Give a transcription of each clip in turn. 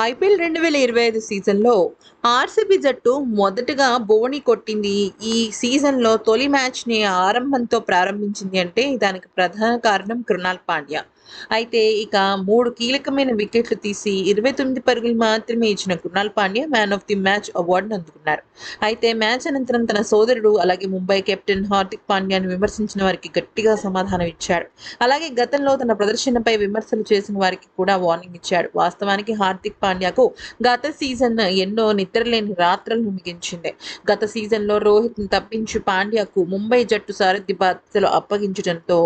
IPL రెండు వేల ఇరవై ఐదు సీజన్లో ఆర్సీబీ జట్టు మొదటగా బోణి కొట్టింది. ఈ సీజన్లో తొలి మ్యాచ్ని ఆరంభంతో ప్రారంభించింది అంటే దానికి ప్రధాన కారణం కృణాల్ పాండ్యా. అయితే ఇక మూడు కీలకమైన వికెట్లు తీసి ఇరవై తొమ్మిది పరుగులు మాత్రమే ఇచ్చిన Krunal Pandya man of the match అవార్డును అందుకున్నారు. అయితే మ్యాచ్ అనంతరం తన సోదరుడు అలాగే ముంబై కెప్టెన్ హార్దిక్ పాండ్యాను విమర్శించిన వారికి గట్టిగా సమాధానం ఇచ్చాడు. అలాగే గతంలో తన ప్రదర్శనపై విమర్శలు చేసిన వారికి కూడా వార్నింగ్ ఇచ్చాడు. వాస్తవానికి హార్దిక్ పాండ్యాకు గత సీజన్ ఎన్నో నిద్రలేని రాత్రులను ముగించింది. గత సీజన్లో రోహిత్ను తప్పించి పాండ్యాకు ముంబై జట్టు సారథ్య బాధ్యతలు అప్పగించడంతో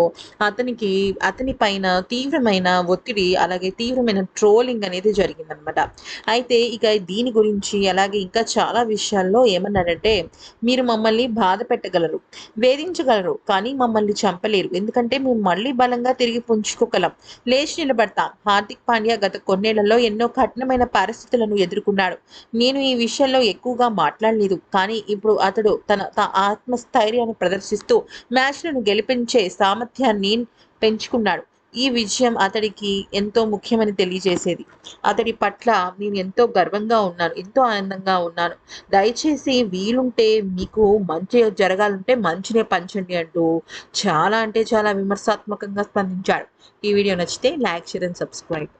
అతనికి అతని పైన తీవ్రమైన ఒత్తిడి అలాగే తీవ్రమైన ట్రోలింగ్ అనేది జరిగిందనమాట అయితే ఇక దీని గురించి అలాగే ఇంకా చాలా విషయాల్లో ఏమన్నాడంటే మీరు మమ్మల్ని బాధ పెట్టగలరు వేధించగలరు కానీ మమ్మల్ని చంపలేరు. ఎందుకంటే మేము మళ్ళీ బలంగా తిరిగి పుంజుకోగలం. లేచి నిలబడతాం. హార్దిక్ పాండ్యా గత కొన్నేళ్ళలో ఎన్నో కఠినమైన పరిస్థితులను ఎదుర్కొన్నాడు. నేను ఈ విషయంలో ఎక్కువగా మాట్లాడలేదు. కానీ ఇప్పుడు అతడు తన తన ఆత్మస్థైర్యాన్ని ప్రదర్శిస్తూ మ్యాచ్లను గెలిపించే సామర్థ్యాన్ని పెంచుకున్నాడు. ఈ విజయం అతడికి ఎంతో ముఖ్యమని తెలియజేసేది. అతడి పట్ల నేను ఎంతో గర్వంగా ఉన్నాను ఎంతో ఆనందంగా ఉన్నాను. దయచేసి వీలుంటే మీకు మంచి జరగాలంటే మంచినే పంచండి అంటూ చాలా అంటే చాలా విమర్శాత్మకంగా స్పందించాడు. ఈ వీడియో నచ్చితే లైక్ షేర్ అండ్ సబ్స్క్రైబ్.